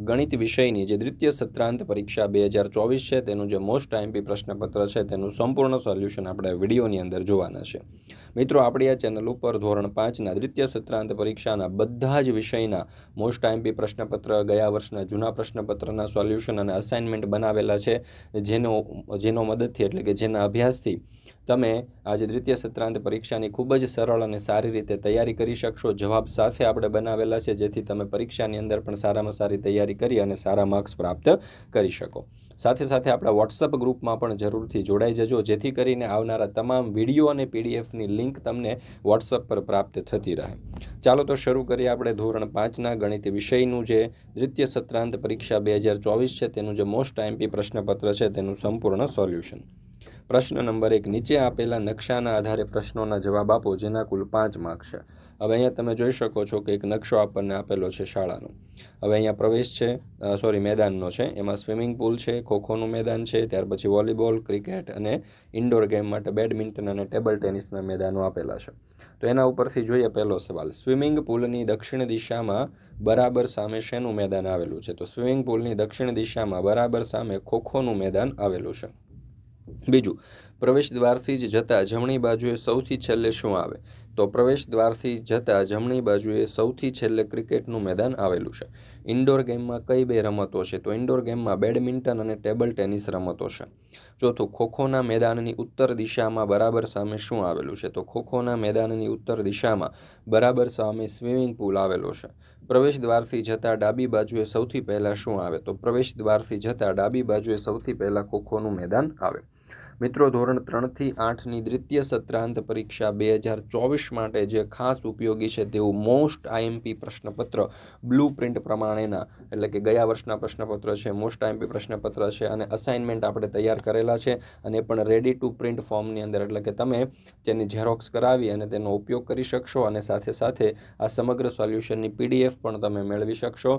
ગણિત વિષયની જે દ્વિતીય સત્રાંત પરીક્ષા બે હજાર ચોવીસ છે, તેનું જે મોસ્ટ આઈએમપી પ્રશ્નપત્ર છે, તેનું સંપૂર્ણ સોલ્યુશન આપણે વિડીયોની અંદર જોવાના છે. મિત્રો, આપણી આ ચેનલ ઉપર ધોરણ પાંચના દ્વિતીય સત્રાંત પરીક્ષાના બધા જ વિષયના મોસ્ટ આઈએમપી પ્રશ્નપત્ર, ગયા વર્ષના જૂના પ્રશ્નપત્રના સોલ્યુશન અને અસાઇનમેન્ટ બનાવેલા છે, જેનો જેનો મદદથી એટલે કે જેના અભ્યાસથી તમે આજે દ્વિતીય સત્રાંત પરીક્ષાની ખૂબ જ સરળ અને સારી રીતે તૈયારી કરી શકશો. જવાબ સાથે આપણે બનાવેલા છે, જેથી તમે પરીક્ષાની અંદર પણ સારામાં સારી તૈયારી કરી અને સારા માર્ક્સ પ્રાપ્ત કરી શકો. સાથે સાથે આપણા વોટ્સઅપ ગ્રુપમાં પણ જરૂરથી જોડાઈ જજો, જેથી કરીને આવનારા તમામ વીડિયો અને પીડીએફની લિંક તમને વોટ્સઅપ પર પ્રાપ્ત થતી રહે. ચાલો તો શરૂ કરીએ આપણે ધોરણ પાંચના ગણિત વિષયનું જે દ્વિતીય સત્રાંત પરીક્ષા બે હજાર ચોવીસ છે, તેનું જે મોસ્ટ આઈએમપી પ્રશ્નપત્ર છે, તેનું સંપૂર્ણ સોલ્યુશન. પ્રશ્ન નંબર એક, નીચે આપેલા નકશાના આધારે પ્રશ્નોના જવાબ આપો, જેના કુલ પાંચ માર્ક છે. હવે અહીંયા તમે જોઈ શકો છો કે એક નકશો આપણને આપેલો છે શાળાનો. હવે અહીંયા પ્રવેશ છે સોરી, મેદાનનો છે. એમાં સ્વિમિંગ પુલ છે, ખોખોનું મેદાન છે, ત્યાર પછી વોલીબોલ, ક્રિકેટ અને ઇન્ડોર ગેમ માટે બેડમિન્ટન અને ટેબલ ટેનિસના મેદાનો આપેલા છે. તો એના ઉપરથી જોઈએ પહેલો સવાલ. સ્વિમિંગ પુલની દક્ષિણ દિશામાં બરાબર સામે શેનું મેદાન આવેલું છે? તો સ્વિમિંગ પુલની દક્ષિણ દિશામાં બરાબર સામે ખોખોનું મેદાન આવેલું છે. બીજું પ્રવેશ દ્વારથી જ જતાં જમણી બાજુએ સૌથી છેલ્લે શું આવે? તો પ્રવેશ દ્વારથી જતાં જમણી બાજુએ સૌથી છેલ્લે ક્રિકેટનું મેદાન આવેલું છે. ઇન્ડોર ગેમમાં કઈ બે રમતો છે? તો ઇન્ડોર ગેમમાં બેડમિન્ટન અને ટેબલ ટેનિસ રમતો છે. ચોથું, ખોખોના મેદાનની ઉત્તર દિશામાં બરાબર સામે શું આવેલું છે? તો ખોખોના મેદાનની ઉત્તર દિશામાં બરાબર સામે સ્વિમિંગ પુલ આવેલો છે. પ્રવેશ દ્વારથી જતાં ડાબી બાજુએ સૌથી પહેલાં શું આવે? તો પ્રવેશ દ્વારથી જતાં ડાબી બાજુએ સૌથી પહેલાં ખોખોનું મેદાન આવે. મિત્રો, ધોરણ ત્રણથી આઠની દ્વિતીય સત્રાંત પરીક્ષા બે હજાર ચોવીસ માટે જે ખાસ ઉપયોગી છે તેવું મોસ્ટ આઈએમપી પ્રશ્નપત્ર, બ્લુ પ્રિન્ટ પ્રમાણેના, એટલે કે ગયા વર્ષના પ્રશ્નપત્ર છે, મોસ્ટ આઈએમપી પ્રશ્નપત્ર છે, અને અસાઇનમેન્ટ આપણે તૈયાર કરેલા છે, અને પણ રેડી ટુ પ્રિન્ટ ફોર્મની અંદર, એટલે કે તમે તેની ઝેરોક્સ કરાવી અને તેનો ઉપયોગ કરી શકશો, અને સાથે સાથે આ સમગ્ર સોલ્યુશનની પીડીએફ પણ તમે મેળવી શકશો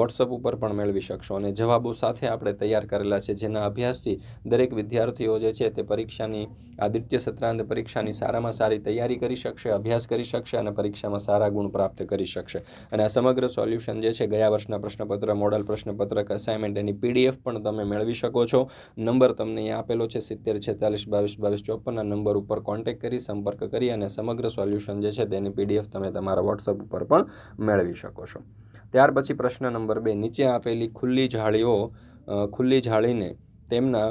વોટ્સઅપ ઉપર પણ મેળવી શકશો, અને જવાબો સાથે આપણે તૈયાર કરેલા છે, જેના અભ્યાસથી દરેક વિદ્યાર્થીઓ જે છે તે પરીક્ષાની આ દ્વિતીય સત્રાંત પરીક્ષાની સારામાં સારી તૈયારી કરી શકશે, અભ્યાસ કરી શકશે અને પરીક્ષામાં સારા ગુણ પ્રાપ્ત કરી શકશે. અને આ સમગ્ર સોલ્યુશન જે છે, ગયા વર્ષના પ્રશ્નપત્ર, મોડલ પ્રશ્નપત્રક અસાઇનમેન્ટ એની પીડીએફ પણ તમે મેળવી શકો છો. નંબર તમને અહીં આપેલો છે, સિત્તેર, છેતાલીસ, બાવીસ બાવીસ ચોપનના નંબર ઉપર કોન્ટેક્ટ કરી, સંપર્ક કરી અને સમગ્ર સોલ્યુશન જે છે તેની પીડીએફ તમે તમારા વોટ્સઅપ ઉપર પણ મેળવી શકો છો. ત્યાર પછી પ્રશ્ન નંબર બે. નીચે આપેલી ખુલ્લી જાળીઓ ખુલ્લી જાળીને તેમના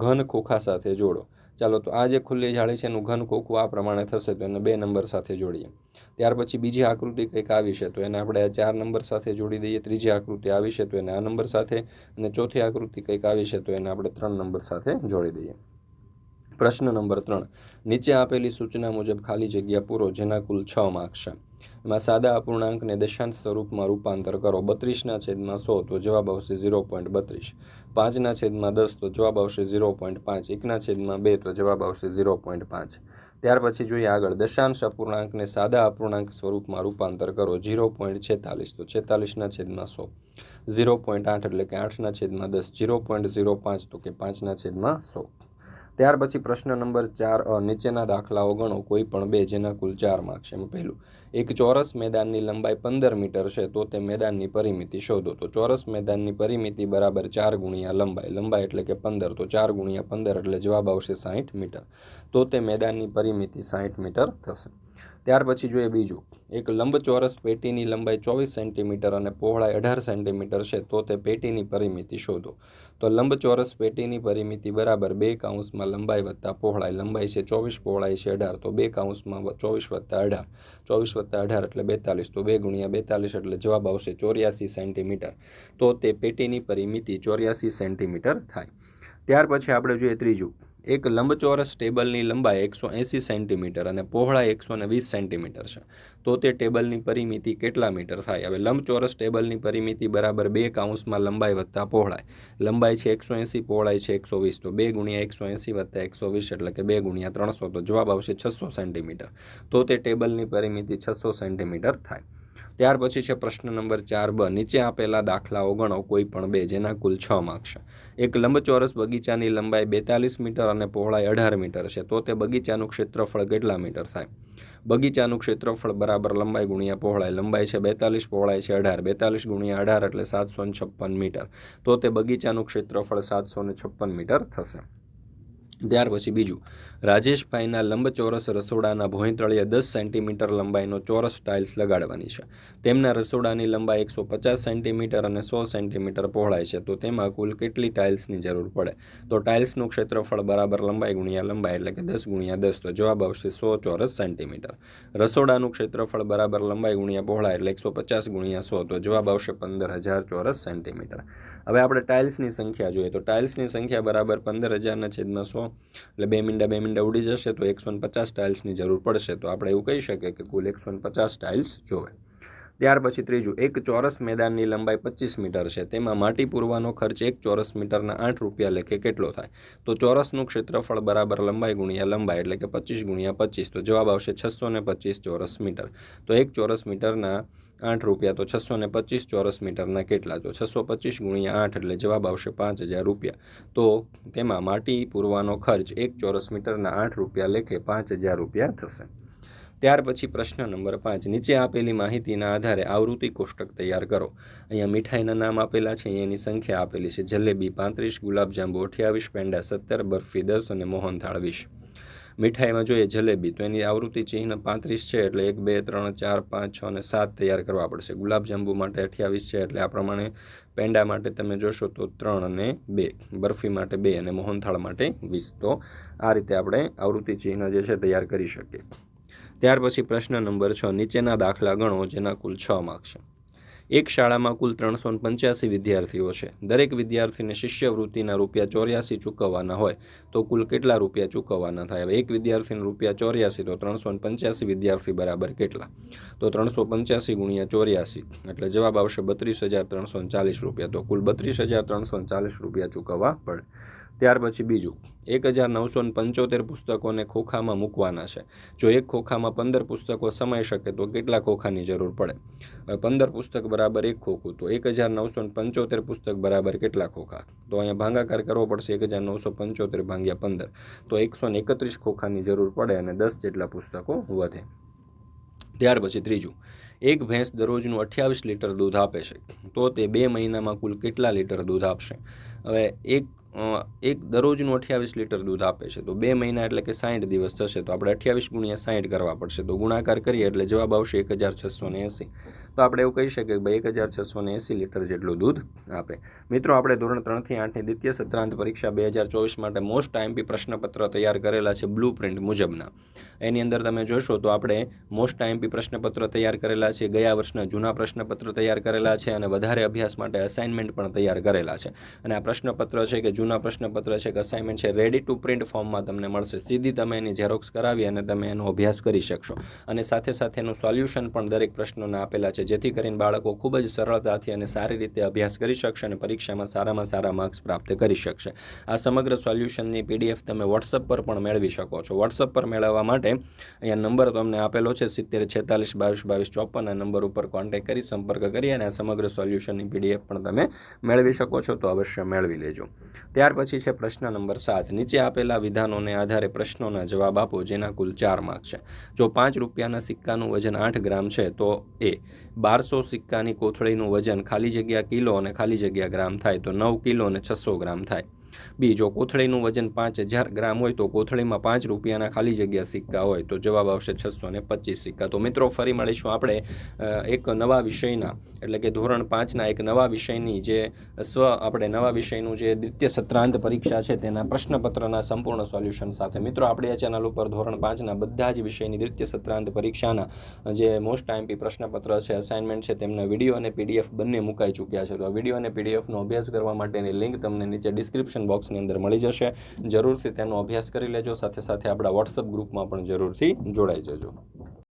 ઘન ખોખા સાથે જોડો. ચાલો તો આ જે ખુલ્લી જાળી છે એનું ઘન ખોખું આ પ્રમાણે થશે તો એને બે નંબર સાથે જોડીએ. ત્યાર પછી બીજી આકૃતિ કંઈક આવી છે તો એને આપણે આ ચાર નંબર સાથે જોડી દઈએ, ત્રીજી આકૃતિ આવી છે તો એને આ નંબર સાથે, અને ચોથી આકૃતિ કંઈક આવી છે તો એને આપણે ત્રણ નંબર સાથે જોડી દઈએ. પ્રશ્ન નંબર ત્રણ. નીચે આપેલી સૂચના મુજબ ખાલી જગ્યા પૂરો જેના કુલ છ માર્ક છે. એમાં સાદા અપૂર્ણાંકને દશાંશ સ્વરૂપમાં રૂપાંતર કરો. બત્રીસના છેદમાં સો તો જવાબ આવશે ઝીરો પોઈન્ટ બત્રીસ. પાંચના છેદમાં દસ તો જવાબ આવશે ઝીરો પોઈન્ટ પાંચ. એકના છેદમાં બે તો જવાબ આવશે ઝીરો પોઈન્ટ પાંચ. ત્યાર પછી જોઈએ આગળ. દશાંશ અપૂર્ણાંકને સાદા અપૂર્ણાંક સ્વરૂપમાં રૂપાંતર કરો. ઝીરો પોઈન્ટ છેતાલીસ તો છેતાલીસના છેદમાં સો. ઝીરો પોઈન્ટ આઠ એટલે કે આઠના છેદમાં દસ. ઝીરો પોઈન્ટ ઝીરો પાંચ તો કે પાંચના છેદમાં સો. ત્યાર પછી પ્રશ્ન નંબર ચાર નીચેના દાખલાઓ ગણો. કોઈ પણ બે, જેના કુલ ચાર માર્ક્સ છે. પહેલું, એક ચોરસ મેદાનની લંબાઈ પંદર મીટર છે, તો તે મેદાનની પરિમિતિ શોધો. તો ચોરસ મેદાનની પરિમિતિ બરાબર ચાર ગુણ્યા લંબાઈ. લંબાઈ એટલે કે પંદર, તો ચાર ગુણ્યા પંદર એટલે જવાબ આવશે સાહીઠ મીટર. તો તે મેદાનની પરિમિતિ સાહીઠ મીટર થશે. ત્યાર પછી જોઈએ બીજું. એક લંબચોરસ પેટીની લંબાઈ ચોવીસ સેન્ટીમીટર અને પહોળાઈ અઢાર સેન્ટીમીટર છે, તો તે પેટીની પરિમિતિ શોધો. તો લંબચોરસ પેટીની પરિમિતિ બરાબર બે કાઉન્સમાં લંબાઈ વત્તા પહોળાઈ લંબાઈ છે, ચોવીસ, પહોળાઈ છે, અઢાર. તો બે કાઉન્સમાં ચોવીસ વત્તા અઢાર. ચોવીસ વત્તા અઢાર એટલે બેતાલીસ. તો બે ગુણ્યા બેતાલીસ એટલે જવાબ આવશે ચોર્યાસી સેન્ટીમીટર. તો તે પેટીની પરિમિતિ ચોર્યાસી સેન્ટીમીટર થાય. ત્યાર પછી આપણે જોઈએ ત્રીજું. એક લંબચોરસ ટેબલની લંબાઈ એકસો એંસી સેન્ટીમીટર અને પહોળાઈ એકસો ને વીસ સેન્ટીમીટર છે. તો તે ટેબલની પરિમિતિ કેટલા મીટર થાય? હવે લંબચોરસ ટેબલની પરિમિતિ બરાબર બે કાઉન્સમાં લંબાઈ વત્તા પહોળાઈ. લંબાઈ છે એકસો એંસી, પહોળાઈ છે એકસો વીસ. તો બે ગુણ્યા એકસો એંસી વત્તા એકસો વીસ એટલે કે બે ગુણ્યા ત્રણસો. તો જવાબ આવશે છસો સેન્ટીમીટર. તો તે ટેબલની પરિમિતિ છસો સેન્ટીમીટર થાય. ત્યાર પછી છે પ્રશ્ન નંબર ચાર બ. નીચે આપેલા દાખલાઓ ગણો. કોઈ પણ બે, જેના કુલ છ માર્ક્સ એક લંબચોરસ બગીચાની લંબાઈ બેતાલીસ મીટર અને પહોળાઈ અઢાર મીટર છે. તો તે બગીચાનું ક્ષેત્રફળ કેટલા મીટર થાય? બગીચાનું ક્ષેત્રફળ બરાબર લંબાઈ ગુણ્યા પહોળાઈ. લંબાઈ છે બેતાલીસ, પહોળાઈ છે અઢાર. બેતાલીસ ગુણ્યા અઢાર એટલે સાતસો છપ્પન મીટર. તો તે બગીચાનું ક્ષેત્રફળ સાતસો ને છપ્પન મીટર થશે. ત્યાર પછી બીજું. રાજેશભાઈના લંબચોરસ રસોડાના ભોંયતળિયે દસ સેન્ટીમીટર લંબાઈનો ચોરસ ટાઇલ્સ લગાડવાની છે. તેમના રસોડાની લંબાઈ એકસો પચાસ સેન્ટીમીટર અને સો સેન્ટીમીટર પહોળાઈ છે, તો તેમાં કુલ કેટલી ટાઇલ્સની જરૂર પડે? તો ટાઇલ્સનું ક્ષેત્રફળ બરાબર લંબાઈ ગુણ્યા લંબાઈ એટલે કે દસ ગુણ્યા દસ, તો જવાબ આવશે સો ચોરસ સેન્ટીમીટર. રસોડાનું ક્ષેત્રફળ બરાબર લંબાઈ ગુણ્યા પહોળાઈ એટલે એકસો પચાસ ગુણ્યા સો, તો જવાબ આવશે પંદર હજાર ચોરસ સેન્ટીમીટર. હવે આપણે ટાઇલ્સની સંખ્યા જોઈએ, તો ટાઇલ્સની સંખ્યા બરાબર પંદર હજારના છેદમાં સો એટલે બે મીંડા બે મીંડા ઉડી જશે તો એકસો પચાસ ટાઇલ્સની જરૂર પડશે. તો આપણે એવું કહી શકીએ કે કુલ એકસો પચાસ ટાઇલ્સ જોવે. ત્યાર પછી ત્રીજું, એક ચોરસ મેદાનની લંબાઈ પચીસ મીટર છે. તેમાં માટી પૂરવાનો ખર્ચ એક ચોરસ મીટરના આઠ રૂપિયા લેખે કેટલો થાય? તો ચોરસનું ક્ષેત્રફળ બરાબર લંબાઈ ગુણ્યા લંબાઈ એટલે કે પચીસ ગુણ્યા પચીસ. તો જવાબ આવશે છસો ને પચીસ ચોરસ મીટર. તો એક ચોરસ મીટરના આઠ રૂપિયા તો છસો ને પચીસ ચોરસ મીટરના કેટલા? તો છસો પચીસ ગુણ્યા આઠ એટલે જવાબ આવશે પાંચ હજાર રૂપિયા. તો તેમાં માટી પૂરવાનો ખર્ચ એક ચોરસ મીટરના આઠ રૂપિયા લેખે પાંચ હજાર રૂપિયા થશે. ત્યાર પછી પ્રશ્ન નંબર પાંચ. નીચે આપેલી માહિતીના આધારે આવૃત્તિ કોષ્ટક તૈયાર કરો. અહીંયા મીઠાઈના નામ આપેલા છે અહીંયાની સંખ્યા આપેલી છે. જલેબી પાંત્રીસ, ગુલાબજાંબુ અઠ્યાવીસ, પેંડા સત્તર, બરફી દસ અને મોહનથાળ વીસ. મીઠાઈમાં જોઈએ જલેબી, તો એની આવૃત્તિ ચિહ્ન પાંત્રીસ છે, એટલે એક, બે, ત્રણ, ચાર, પાંચ, છ અને સાત તૈયાર કરવા પડશે. ગુલાબજાંબુ માટે અઠ્યાવીસ છે, એટલે આ પ્રમાણે પેંડા માટે તમે જોશો તો ત્રણ અને બે, બરફી માટે બે અને મોહનથાળ માટે વીસ. તો આ રીતે આપણે આવૃત્તિ ચિહ્ન જે છે તૈયાર કરી શકીએ. ત્યાર પછી પ્રશ્ન નંબર છ, નીચેના દાખલા ગણો જેના કુલ છ માર્ક છે. એક શાળામાં કુલ ત્રણસો પંચ્યાસી વિદ્યાર્થીઓ છે. દરેક વિદ્યાર્થીને શિષ્યવૃત્તિના રૂપિયા ચોર્યાસી ચૂકવવાના હોય તો કુલ કેટલા રૂપિયા ચૂકવવાના થાય? હવે એક વિદ્યાર્થીને રૂપિયા ચોર્યાસી તો ત્રણસો પંચ્યાસી વિદ્યાર્થી બરાબર કેટલા? તો ત્રણસો પંચ્યાસી ગુણ્યા ચોર્યાસી, એટલે જવાબ આવશે બત્રીસ હજાર ત્રણસો ચાલીસ રૂપિયા. તો કુલ બત્રીસ હજાર ત્રણસો ચાલીસ રૂપિયા ચૂકવવા પડે. ત્યાર પછી બીજું, એક હજાર નવસો પંચોતેર પુસ્તકોને ખોખામાં મૂકવાના છે. જો એક ખોખામાં પંદર પુસ્તકો સમાઈ શકે તો કેટલા ખોખાની જરૂર પડે? પંદર પુસ્તક બરાબર એક ખોખું, તો એક હજાર નવસો પંચોતેર પુસ્તક બરાબર કેટલા ખોખા? તો અહીંયા ભાંગાકાર કરવો પડશે, એક હજાર નવસો પંચોતેર ભાંગ્યા પંદર. તો એકસો એકત્રીસ ખોખાની જરૂર પડે અને દસ જેટલા પુસ્તકો વધે. ત્યાર પછી ત્રીજું, એક ભેંસ દરરોજનું અઠ્યાવીસ લીટર દૂધ આપે છે. તો તે બે મહિનામાં કુલ કેટલા લીટર દૂધ આપશે? હવે એક એક દરરોજનું અઠ્યાવીસ લીટર દૂધ આપે છે. તો બે મહિના એટલે કે સાઠ દિવસ થશે, તો આપણે અઠ્યાવીસ ગુણ્યા સાઠ કરવા પડશે. તો ગુણાકાર કરીએ એટલે જવાબ આવશે એક હજાર છસો ને એંસી. તો આપણે એવું કહી શકીએ કે ભાઈ એક હજાર છસો ને એંસી લીટર જેટલું દૂધ આપે. મિત્રો, આપણે ધોરણ ત્રણથી આઠની દ્વિતીય સત્રાંત પરીક્ષા બે હજાર ચોવીસ માટે મોસ્ટ આઈએમપી પ્રશ્નપત્ર તૈયાર કરેલા છે બ્લુ પ્રિન્ટ મુજબના. એની અંદર તમે જોશો તો આપણે મોસ્ટ આઈએમપી પ્રશ્નપત્ર તૈયાર કરેલા છે, ગયા વર્ષના જૂના પ્રશ્નપત્ર તૈયાર કરેલા છે અને વધારે અભ્યાસ માટે અસાઇનમેન્ટ પણ તૈયાર કરેલા છે. અને આ પ્રશ્નપત્ર છે કે જૂના પ્રશ્નપત્ર છે કે અસાઇનમેન્ટ છે રેડી ટુ પ્રિન્ટ ફોર્મમાં તમને મળશે. સીધી તમે એની ઝેરોક્સ કરાવી અને તમે એનો અભ્યાસ કરી શકશો. અને સાથે સાથે એનું સોલ્યુશન પણ દરેક પ્રશ્નોના આપેલા છે જેથી કરીને બાળકો ખૂબ જ સરળતાથી અને સારી રીતે અભ્યાસ કરી શકશે અને પરીક્ષામાં સારામાં સારા માર્ક્સ પ્રાપ્ત કરી શકશે. આ સમગ્ર સોલ્યુશનની પીડીએફ તમે વોટ્સઅપ પર પણ મેળવી શકો છો. વોટ્સઅપ પર મેળવવા માટે અહીંયા નંબર તમને આપેલો છે, સિત્તેર, છેતાલીસ, બાવીસ બાવીસ, ચોપન, આ નંબર ઉપર કોન્ટેક્ટ કરી, સંપર્ક કરી અને આ સમગ્ર સોલ્યુશનની પીડીએફ પણ તમે મેળવી શકો છો. તો અવશ્ય મેળવી લેજો. ત્યાર પછી છે પ્રશ્ન નંબર સાત. નીચે આપેલા વિધાનોને આધારે પ્રશ્નોના જવાબ આપો, જેના કુલ ચાર માર્ક છે. જો પાંચ રૂપિયાના સિક્કાનું વજન આઠ ગ્રામ છે, તો એ બારસો સિક્કાની કોથળીનું વજન ખાલી જગ્યા કિલો અને ખાલી જગ્યા ગ્રામ થાય તો નવ કિલો અને છસો ગ્રામ થાય. બી જો કોથળીનું વજન પાંચ હજાર ગ્રામ હોય તો કોથળીમાં પાંચ રૂપિયાના ખાલી જગ્યા સિક્કા હોય તો જવાબ આવશે છસો ને પચીસ સિક્કા. તો મિત્રો, ફરી મળીશું આપણે એક નવા વિષયના, એટલે કે ધોરણ પાંચના એક નવા વિષયની જે સ્વ, આપણે નવા વિષયનું જે દ્વિતીય સત્રાંત પરીક્ષા છે તેના પ્રશ્નપત્રના સંપૂર્ણ સોલ્યુશન સાથે. મિત્રો, આપણે આ ચેનલ ઉપર ધોરણ પાંચના બધા જ વિષયની દ્વિતીય સત્રાંત પરીક્ષાના જે મોસ્ટ આઈમપી પ્રશ્નપત્ર છે અસાઇનમેન્ટ છે, તેમના વીડિયો અને પીડીએફ બંને મુકાઈ ચૂક્યા છે. તો વીડિયો અને પીડીએફનો અભ્યાસ કરવા માટેની લિંક તમને નીચે ડિસ્ક્રિપ્શન બોક્સની અંદર મળી જશે. જરૂરથી તેનો અભ્યાસ કરી લેજો. સાથે સાથે આપણા વોટ્સઅપ ગ્રુપમાં પણ જરૂરથી જોડાઈ જજો.